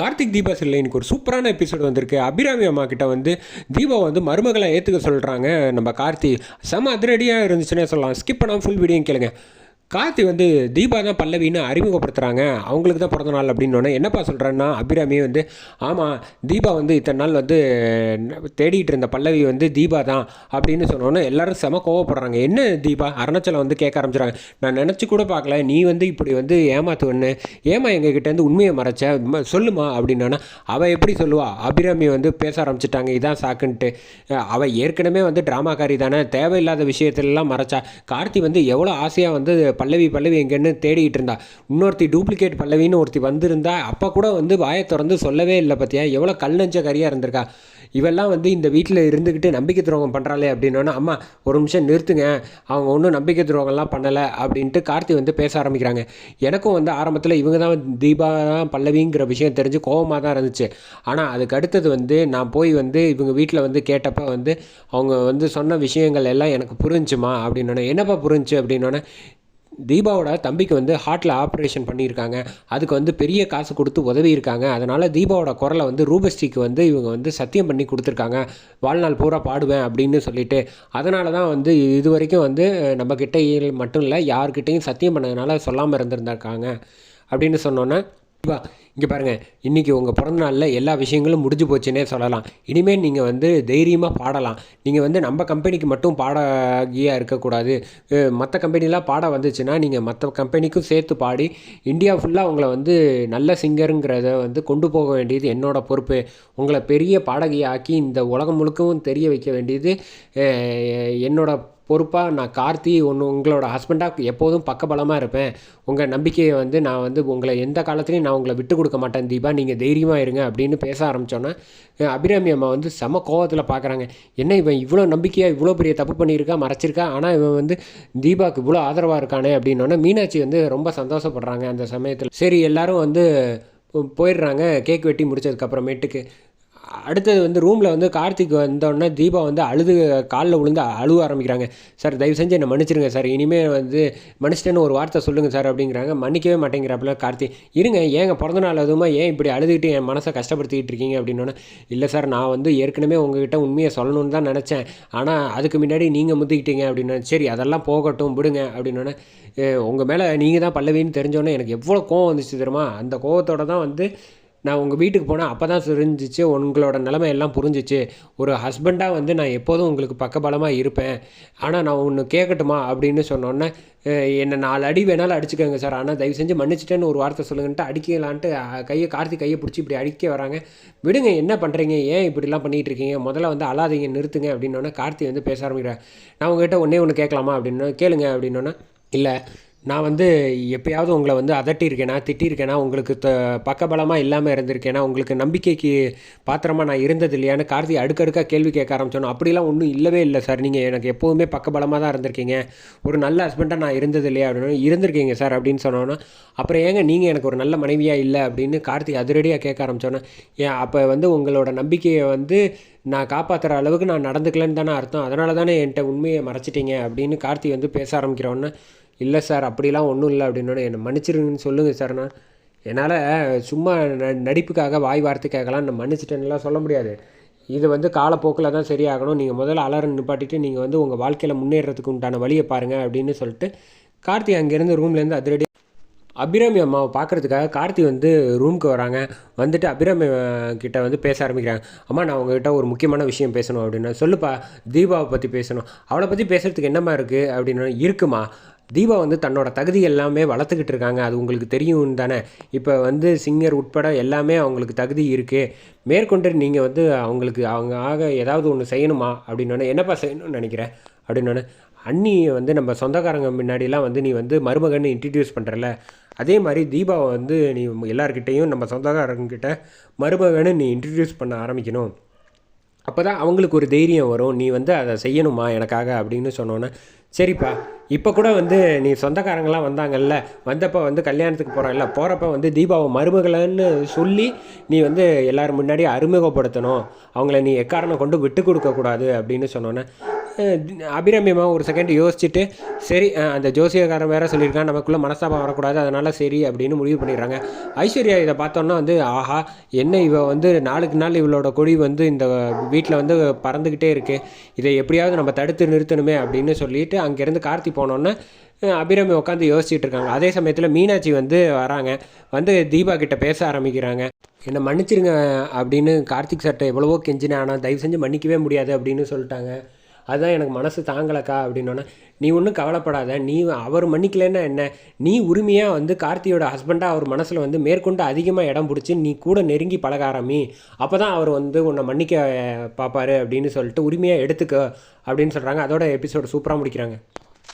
கார்த்திக் தீபா சில்லை இன்னைக்கு ஒரு சூப்பரான எபிசோடு வந்திருக்கு. அபிராமி அம்மா கிட்ட வந்து தீபா வந்து மருமகளை ஏற்றுக்க சொல்கிறாங்க நம்ம கார்த்தி செம அதிரடியாக இருந்துச்சுன்னே சொல்லலாம். ஸ்கிப் பண்ணாமல் ஃபுல் வீடியோ கேளுங்க. கார்த்தி வந்து தீபா தான் பல்லவின்னு அறிமுகப்படுத்துகிறாங்க அவங்களுக்கு தான் பிறந்த நாள் அப்படின்னோடனே என்னப்பா சொல்கிறேன்னா அபிராமி வந்து ஆமாம் தீபா வந்து இத்தனை நாள் வந்து தேடிட்டு இருந்த பல்லவி வந்து தீபா தான் அப்படின்னு சொன்னோன்னே எல்லாரும் செம கோவப்படுறாங்க. என்ன தீபா? அருணாச்சலம் வந்து கேட்க ஆரம்பிச்சிடுறாங்க. நான் நினச்சி கூட பார்க்கல நீ வந்து இப்படி வந்து ஏமாத்துவன்னு ஏமா எங்ககிட்டேருந்து உண்மையை மறைச்ச? சொல்லுமா? அப்படின்னா அவள் எப்படி சொல்லுவா? அபிராமி வந்து பேச ஆரம்பிச்சிட்டாங்க. இதான் சாக்குன்ட்டு. அவள் ஏற்கனவே வந்து ட்ராமாக்காரி தானே தேவையில்லாத விஷயத்துலலாம் மறைச்சா. கார்த்தி வந்து எவ்வளோ ஆசையாக வந்து பல்லவி பல்லவி எங்கேன்னு தேடிட்டு இருந்தா. இன்னொருத்தி டூப்ளிகேட் பல்லவின்னு ஒருத்தி வந்திருந்தா அப்போ கூட வந்து வாயை திறந்து சொல்லவே இல்லை பார்த்தியா எவ்வளோ கல் நெஞ்ச கரியாக இருந்திருக்கா? இவெல்லாம் வந்து இந்த வீட்டில் இருந்துக்கிட்டு நம்பிக்கை துரோகம் பண்ணுறாளே அப்படின்னோன்னா அம்மா ஒரு நிமிஷம் நிறுத்துங்க. அவங்க ஒன்றும் நம்பிக்கை துரோகம்லாம் பண்ணலை அப்படின்ட்டு கார்த்தி வந்து பேச ஆரம்பிக்கிறாங்க. எனக்கும் வந்து ஆரம்பத்தில் இவங்க தான் தீபா தான் பல்லவிங்கிற விஷயம் தெரிஞ்சு கோபமாக தான் இருந்துச்சு. ஆனால் அதுக்கு அடுத்தது வந்து நான் போய் வந்து இவங்க வீட்டில் வந்து கேட்டப்ப வந்து அவங்க வந்து சொன்ன விஷயங்கள் எல்லாம் எனக்கு புரிஞ்சுமா? அப்படின்னோன்னே என்னப்பா புரிஞ்சு? அப்படின்னோன்னே தீபாவோட தம்பிக்கு வந்து ஹார்ட்டில் ஆப்ரேஷன் பண்ணியிருக்காங்க. அதுக்கு வந்து பெரிய காசு கொடுத்து உதவி இருக்காங்க அதனால் தீபாவோட குரலை வந்து ரூபஸ்ரீக்கு வந்து இவங்க வந்து சத்தியம் பண்ணி கொடுத்துருக்காங்க. வாழ்நாள் பூரா பாடுவேன் அப்படின்னு சொல்லிட்டு. அதனால தான் வந்து இது வரைக்கும் வந்து நம்ம மட்டும் இல்லை யார்கிட்டையும் சத்தியம் பண்ணதுனால சொல்லாமல் இருந்திருந்திருக்காங்க அப்படின்னு சொன்னோன்னே வா இங்கே பாருங்கள் இன்றைக்கி உங்கள் பிறந்தநாளில் எல்லா விஷயங்களும் முடிஞ்சு போச்சுன்னே சொல்லலாம். இனிமேல் நீங்கள் வந்து தைரியமாக பாடலாம். நீங்கள் வந்து நம்ம கம்பெனிக்கு மட்டும் பாடகியாக இருக்கக்கூடாது. மற்ற கம்பெனிலாம் பாட வந்துச்சுன்னா நீங்கள் மற்ற கம்பெனிக்கும் சேர்த்து பாடி இந்தியா ஃபுல்லாக உங்களை வந்து நல்ல சிங்கருங்கிறத வந்து கொண்டு போக வேண்டியது என்னோடய பொறுப்பு. உங்களை பெரிய பாடகியாக்கி இந்த உலகம் முழுக்கவும் தெரிய வைக்க வேண்டியது என்னோடய பொறுப்பாக நான் கார்த்தி ஒன்று உங்களோட ஹஸ்பண்டாக எப்போதும் பக்கபலமாக இருப்பேன். உங்கள் நம்பிக்கையை வந்து நான் வந்து உங்களை எந்த காலத்துலையும் நான் உங்களை விட்டு கொடுக்க மாட்டேன் தீபா. நீங்கள் தைரியமாக இருங்க அப்படின்னு பேச ஆரம்பித்தோன்னே அபிராமி அம்மா வந்து செம கோவத்தில் பார்க்குறாங்க என்ன இவன் இவ்வளோ நம்பிக்கையாக இவ்வளோ பெரிய தப்பு பண்ணியிருக்கா மறைச்சிருக்கா? ஆனால் இவன் வந்து தீபாவுக்கு இவ்வளோ ஆதரவாக இருக்கானே அப்படின்னோடனே மீனாட்சி வந்து ரொம்ப சந்தோஷப்படுறாங்க அந்த சமயத்தில். சரி எல்லாரும் வந்து போயிடுறாங்க. கேக் வெட்டி முடிச்சதுக்கப்புறமேட்டுக்கு அடுத்தது வந்து ரூமில் வந்து கார்த்திக் வந்தோடனே தீபா வந்து அழுது காலில் விழுந்து அழுவ ஆரம்பிக்கிறாங்க. சார் தயவு செஞ்சு என்னை மன்னிச்சிருங்க சார். இனிமேல் வந்து மன்னிச்சிட்டேன்னு ஒரு வார்த்தை சொல்லுங்கள் சார் அப்படிங்கிறாங்க. மன்னிக்கவே மாட்டேங்கிறாப்புல கார்த்தி. இருங்க ஏங்க பிறந்த நாள் அதுவுமா? ஏன் இப்படி அழுதுகிட்டு என் மனசை கஷ்டப்படுத்திக்கிட்டு இருக்கீங்க? அப்படின்னோடனே இல்லை சார் நான் வந்து ஏற்கனவே உங்ககிட்ட உண்மையை சொல்லணும்னு தான் நினச்சேன். ஆனால் அதுக்கு முன்னாடி நீங்கள் முந்திக்கிட்டீங்க. அப்படின்னா சரி அதெல்லாம் போகட்டும் விடுங்க. அப்படின்னோடனே உங்கள் மேலே நீங்கள் தான் பல்லவின்னு தெரிஞ்சோன்னே எனக்கு எவ்வளோ கோவம் வந்துச்சு தெரியுமா? அந்த கோவத்தோட தான் வந்து நான் உங்கள் வீட்டுக்கு போனால் அப்போ தான் தெரிஞ்சிச்சு உங்களோட நிலைமை எல்லாம் புரிஞ்சிச்சு. ஒரு ஹஸ்பண்டாக வந்து நான் எப்போதும் உங்களுக்கு பக்கபலமாக இருப்பேன். ஆனால் நான் ஒன்று கேட்கட்டுமா அப்படின்னு சொன்னோன்னே என்னை நாலு அடி வேணாலும் அடிச்சுக்கோங்க சார். ஆனால் தயவு செஞ்சு மன்னிச்சிட்டேன்னு ஒரு வார்த்தை சொல்லுங்கன்ட்டு அடிக்கலான்ட்டு கையை கார்த்தி கையை பிடிச்சி இப்படி அடிக்க வராங்க. விடுங்க என்ன பண்ணுறீங்க ஏன் இப்படிலாம் பண்ணிகிட்டு இருக்கீங்க? முதல்ல வந்து அழாதீங்க நிறுத்துங்க. அப்படின்னோடனே கார்த்தி வந்து பேச ஆரம்பிக்கிறேன் நான் உங்ககிட்ட ஒன்றே ஒன்று கேட்கலாமா அப்படின்னு கேளுங்க அப்படின்னோன்னே இல்லை நான் வந்து எப்பயாவது உங்களை வந்து அதட்டியிருக்கேனா திட்டியிருக்கேனா உங்களுக்கு த பக்கபலமாக இல்லாமல் இருந்திருக்கேனா உங்களுக்கு நம்பிக்கைக்கு பாத்திரமாக நான் இருந்தது இல்லையான்னு கார்த்தி அடுக்கடுக்காக கேள்வி கேட்க ஆரம்பிச்சோம் அப்படிலாம் ஒன்றும் இல்லவே இல்லை சார். நீங்கள் எனக்கு எப்போதுமே பக்கபலமாக தான் இருந்திருக்கீங்க. ஒரு நல்ல ஹஸ்பண்டாக நான் இருந்தது இல்லையா அப்படின்னு இருந்திருக்கீங்க சார் அப்படின்னு சொன்னோன்னா அப்புறம் ஏங்க நீங்கள் எனக்கு ஒரு நல்ல மனைவியாக இல்லை அப்படின்னு கார்த்தி அதிரடியாக கேட்க ஆரம்பிச்சோன்னே ஏன் அப்போ வந்து உங்களோட நம்பிக்கையை வந்து நான் காப்பாற்றுற அளவுக்கு நான் நடந்துக்கலன்னு தானே அர்த்தம். அதனால தானே என்கிட்ட உண்மையை மறைச்சிட்டீங்க அப்படின்னு கார்த்தி வந்து பேச ஆரம்பிக்கிறோன்னு இல்லை சார் அப்படிலாம் ஒன்றும் இல்லை அப்படின்னோடனே என்னை மன்னிச்சிருங்கன்னு சொல்லுங்கள் சார் நான் என்னால் சும்மா ந நடிப்புக்காக வாய் வார்த்தைக்காகலாம் நான் மன்னிச்சிட்டேன்னுலாம் சொல்ல முடியாது. இது வந்து காலப்போக்கில் தான் சரியாகணும். நீங்கள் முதல்ல அலாரம் நிப்பாட்டிட்டு நீங்கள் வந்து உங்கள் வாழ்க்கையில் முன்னேறதுக்கு உண்டான வழியை பாருங்கள் அப்படின்னு சொல்லிட்டு கார்த்தி அங்கேருந்து ரூம்லேருந்து அதிரடி அபிராமி அம்மாவை பார்க்குறதுக்காக கார்த்தி வந்து ரூமுக்கு வராங்க. வந்துட்டு அபிராமி கிட்ட வந்து பேச ஆரம்பிக்கிறாங்க. அம்மா நான் உங்ககிட்ட ஒரு முக்கியமான விஷயம் பேசணும் அப்படின்னா சொல்லுப்பா தீபாவை பற்றி பேசணும். அவளை பற்றி பேசுகிறதுக்கு என்னம்மா இருக்குது அப்படின்னா இருக்குமா. தீபா வந்து தன்னோட தகுதி எல்லாமே வளர்த்துக்கிட்டு இருக்காங்க. அது உங்களுக்கு தெரியும் தானே? இப்போ வந்து சிங்கர் உட்பட எல்லாமே அவங்களுக்கு தகுதி இருக்குது மேற்கொண்டு நீங்கள் வந்து அவங்களுக்கு அவங்க ஆக ஏதாவது ஒன்று செய்யணுமா? அப்படின்னோடனே என்னப்பா செய்யணும்னு நினைக்கிறேன் அப்படின்னோடனே அண்ணியை வந்து நம்ம சொந்தக்காரங்க முன்னாடிலாம் வந்து நீ வந்து மருமகன்னு இன்ட்ரடியூஸ் பண்ணுறல அதே மாதிரி தீபாவை வந்து நீ எல்லாருக்கிட்டேயும் நம்ம சொந்தக்காரங்கிட்ட மருமகன்னு நீ இன்ட்ரடியூஸ் பண்ண ஆரம்பிக்கணும். அப்போ தான் அவங்களுக்கு ஒரு தைரியம் வரும். நீ வந்து அதை செய்யணுமா எனக்காக அப்படின்னு சொன்னோன்னே சரிப்பா இப்போ கூட வந்து நீ சொந்தக்காரங்களாம் வந்தாங்கல்ல வந்தப்போ வந்து கல்யாணத்துக்கு போகிறாங்கல்ல போகிறப்ப வந்து தீபாவை மருமகளைன்னு சொல்லி நீ வந்து எல்லாரும் முன்னாடி அறிமுகப்படுத்தணும். அவங்கள நீ எக்காரணம் கொண்டு விட்டு கொடுக்கக்கூடாது அப்படின்னு சொன்னோன்னே அபிராமியமாக ஒரு செகண்ட் யோசிச்சுட்டு சரி அந்த ஜோசியக்காரன் வேறு சொல்லியிருக்கான் நமக்குள்ளே மனஸ்தாபம் வரக்கூடாது அதனால் சரி அப்படின்னு முடிவு பண்ணிடுறாங்க. ஐஸ்வர்யா இதை பார்த்தோன்னா வந்து ஆஹா என்ன இவ வந்து நாளுக்கு நாள் இவளோட கொடி வந்து இந்த வீட்டில் வந்து பறந்துக்கிட்டே இருக்குது இதை எப்படியாவது நம்ம தடுத்து நிறுத்தணுமே அப்படின்னு சொல்லிட்டு அங்கேருந்து கார்த்தி போனோன்னே அபிராமி உட்காந்து யோசிச்சுட்டு இருக்காங்க. அதே சமயத்தில் மீனாட்சி வந்து வராங்க. வந்து தீபா கிட்ட பேச ஆரம்பிக்கிறாங்க. என்னை மன்னிச்சிருங்க அப்படின்னு கார்த்திக் சட்டை எவ்வளவோ கெஞ்சினேன் ஆனால் தயவு செஞ்சு மன்னிக்கவே முடியாது அப்படின்னு சொல்லிட்டாங்க. அதுதான் எனக்கு மனசு தாங்கலக்கா அப்படின்னோன்னே நீ ஒன்றும் கவலைப்படாத நீ அவர் மன்னிக்கலைன்னா என்ன? நீ உரிமையாக வந்து கார்த்தியோட ஹஸ்பண்டாக அவர் மனசில் வந்து மேற்கொண்டு அதிகமாக இடம் பிடிச்சி நீ கூட நெருங்கி பழக ஆரம்பி அப்போ தான் அவர் வந்து உன்னை மன்னிக்க பார்ப்பாரு அப்படின்னு சொல்லிட்டு உரிமையாக எடுத்துக்க அப்படின்னு சொல்கிறாங்க அதோட எபிசோடு சூப்பராக முடிக்கிறாங்க.